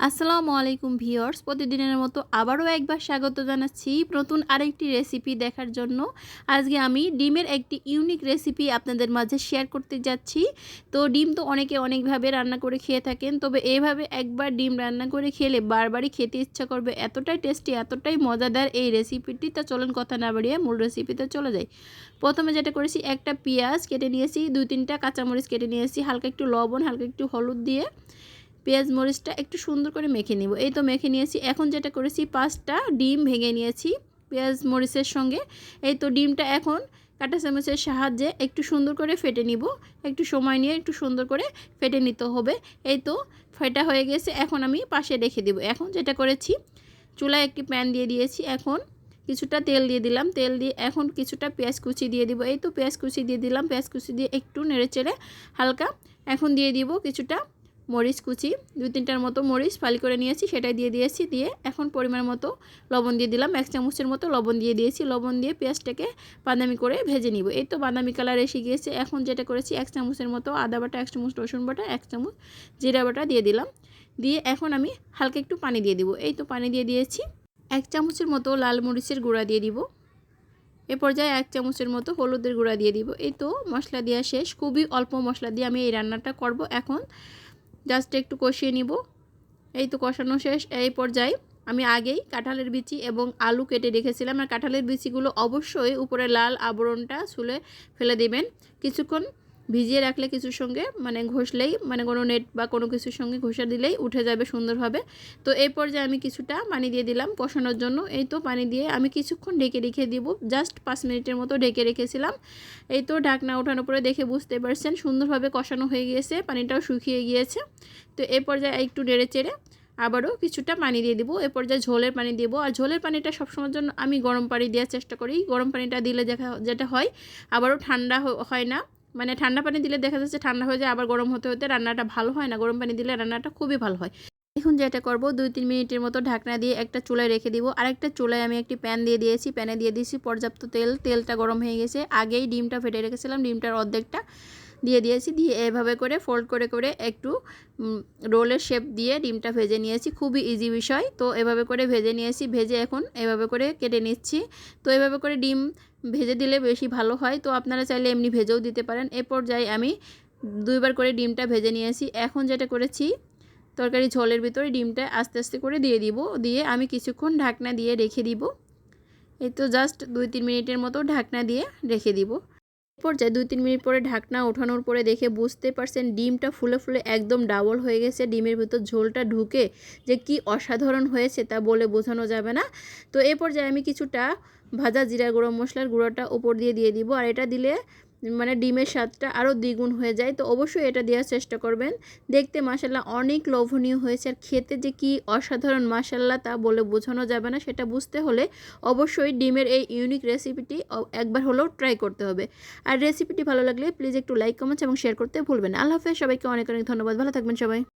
আসসালামু আলাইকুম ভিওর্স প্রতিদিনের মতো আবারও একবার স্বাগত জানাচ্ছি নতুন আরেকটি রেসিপি দেখার জন্য। আজকে আমি ডিমের একটি ইউনিক রেসিপি আপনাদের মাঝে শেয়ার করতে যাচ্ছি। তো ডিম তো অনেকে অনেকভাবে রান্না করে খেয়ে থাকেন, তবে এভাবে একবার ডিম রান্না করে খেলে বারবারই খেতে ইচ্ছা করবে। এতটাই টেস্টি, এতটাই মজাদার এই রেসিপিটি। তা চলুন কথা না বাড়িয়ে মূল রেসিপিতে চলে যাই। প্রথমে যেটা করেছি, একটা পেঁয়াজ কেটে নিয়েছি, দুই তিনটা কাঁচামরিচ কেটে নিয়েছি, হালকা একটু লবণ, হালকা একটু হলুদ দিয়ে। পেঁয়াজ মরিচটা একটু সুন্দর করে মেখে নিব। এই তো মেখে নিয়েছি। এখন যেটা করেছি, পাঁচটা ডিম ভেঙে নিয়েছি পেঁয়াজ মরিচের সঙ্গে। এই তো ডিমটা এখন কাঁটা চামচের সাহায্যে একটু সুন্দর করে ফেটে নিব। একটু সময় নিয়ে একটু সুন্দর করে ফেটে নিতে হবে। এই তো ফেটা হয়ে গেছে। এখন আমি পাশে রেখে দেব। এখন যেটা করেছি, চুলায় একটি প্যান দিয়ে দিয়েছি। এখন কিছুটা তেল দিয়ে দিলাম। তেল দিয়ে এখন কিছুটা পেঁয়াজ কুচি দিয়ে দিব। এই তো পেঁয়াজ কুচি দিয়ে দিলাম। পেঁয়াজ কুচি দিয়ে একটু নেড়ে চেড়ে হালকা এখন দিয়ে দিব কিছুটা মরিচ কুচি, দুই তিনটার মতো মরিচ ফালি করে নিয়েছি, সেটাই দিয়ে দিয়েছি, দিয়ে এখন পরিমাণ মতো লবণ দিয়ে দিলাম। এক চামচের মতো লবণ দিয়ে দিয়েছি। লবণ দিয়ে পেঁয়াজটাকে বাদামি করে ভেজে নিব। এই তো বাদামি কালার এসে গিয়েছে। এখন যেটা করেছি, এক চামচের মতো আদা বাটা, এক চামচ রসুন বাটা, এক চামচ জিরা বাটা দিয়ে দিলাম। দিয়ে এখন আমি হালকা একটু পানি দিয়ে দিব। এই তো পানি দিয়ে দিয়েছি। এক চামচের মতো লাল মরিচের গুঁড়া দিয়ে দিব। এ পর্যায়ে এক চামচের মতো হলুদের গুঁড়া দিয়ে দিব। এই তো মশলা দেওয়া শেষ। খুবই অল্প মশলা দিয়ে আমি এই রান্নাটা করব। এখন জাস্ট একটু কষিয়ে নিব। এই তো কষানো শেষ, এই পর্যায়ে আমি আগেই কাঁঠালের বিচি এবং আলু কেটে রেখেছিলাম। আর কাঁঠালের বিচিগুলো অবশ্যই উপরে লাল আবরণটা ছুলে ফেলে দেবেন। কিছুক্ষণ ভিজিয়ে রাখলে কিছুর সঙ্গে মানে ঘষলেই মানে কোনো নেট বা কোনো কিছুর সঙ্গে ঘষা দিলেই উঠে যাবে সুন্দরভাবে। তো এই পর্যায়ে আমি কিছুটা পানি দিয়ে দিলাম কষানোর জন্য। এই তো পানি দিয়ে আমি কিছুক্ষণ ঢেকে রেখে দিব। জাস্ট পাঁচ মিনিটের মতো ঢেকে রেখেছিলাম। এই তো ঢাকনা ওঠানোর পরে দেখে বুঝতে পারছেন, সুন্দরভাবে কষানো হয়ে গিয়েছে, পানিটাও শুকিয়ে গিয়েছে। তো এই পর্যায়ে একটু নেড়ে চেড়ে আবারও কিছুটা পানি দিয়ে দিব। এ পর্যায়ে ঝোলের পানি দেব। আর ঝোলের পানিটা সবসময়ের জন্য আমি গরম পানি দেওয়ার চেষ্টা করি। গরম পানিটা দিলে যেটা হয়, আবারও ঠান্ডা হয় না। মানে ঠান্ডা পানি দিলে দেখা যাচ্ছে ঠান্ডা হয়ে যায়, আবার গরম হতে হতে রান্নাটা ভালো হয় না। গরম পানি দিলে রান্নাটা খুবই ভালো হয়। এখন যেটা করব, দুই তিন মিনিটের মতো ঢাকনা দিয়ে একটা চুলায় রেখে দিব। আরেকটা চুলায় আমি একটি প্যান দিয়ে দিয়েছি। প্যানে দিয়ে দিয়েছি পর্যাপ্ত তেল। তেলটা গরম হয়ে গেছে। আগেই ডিমটা ফেটে রেখেছিলাম। ডিমটার অর্ধেকটা দিয়ে দিয়েছি। দিয়ে এভাবে করে, ফোল্ড করে করে একটু রোলের শেপ দিয়ে ডিমটা ভেজে নিয়েছি। খুবই ইজি বিষয়। তো এভাবে করে ভেজে নিয়েছি। ভেজে এখন এভাবে করে কেটে নিচ্ছি। তো এভাবে করে ডিম ভেজে দিলে বেশি ভালো হয়। তো আপনারা চাইলে এমনি ভেজেও দিতে পারেন। এ পর্যায়ে আমি দুইবার করে ডিমটা ভেজে নিয়েছি। এখন যেটা করেছি, তরকারি ঝোলের ভিতরে ডিমটা আস্তে আস্তে করে দিয়ে দিব। দিয়ে আমি কিছুক্ষণ ঢাকনা দিয়ে রেখে দিব। এই তো জাস্ট দুই তিন মিনিটের মতো ঢাকনা দিয়ে রেখে দিব। পর্যায়ে দুই তিন মিনিট পরে ঢাকনা ওঠানোর পরে দেখে বুঝতে পারছেন ডিমটা ফুলে ফুলে একদম ডাবল হয়ে গেছে। ডিমের ভিতর ঝোলটা ঢুকে যে কি অসাধারণ হয়েছে তা বলে বোঝানো যাবে না। তো এ পর্যায়ে আমি কিছুটা ভাজা জিরা গুঁড়ো মশলার গুঁড়োটা ওপর দিয়ে দিয়ে দিব। আর এটা দিলে মানে ডিমের স্বাদটা আরও দ্বিগুণ হয়ে যায়। তো অবশ্যই এটা দেওয়ার চেষ্টা করবেন। দেখতে মাসাল্লাহ অনেক লোভনীয় হয়েছে আর খেতে যে কি অসাধারণ মাসাল্লাহ তা বলে বোঝানো যাবে না। সেটা বুঝতে হলে অবশ্যই ডিমের এই ইউনিক রেসিপিটি একবার হলেও ট্রাই করতে হবে। আর রেসিপিটি ভালো লাগলে প্লিজ একটু লাইক কমেন্টস এবং শেয়ার করতে ভুলবেন আল্লাহ হাফেজ। সবাইকে অনেক অনেক ধন্যবাদ। ভালো থাকবেন সবাই।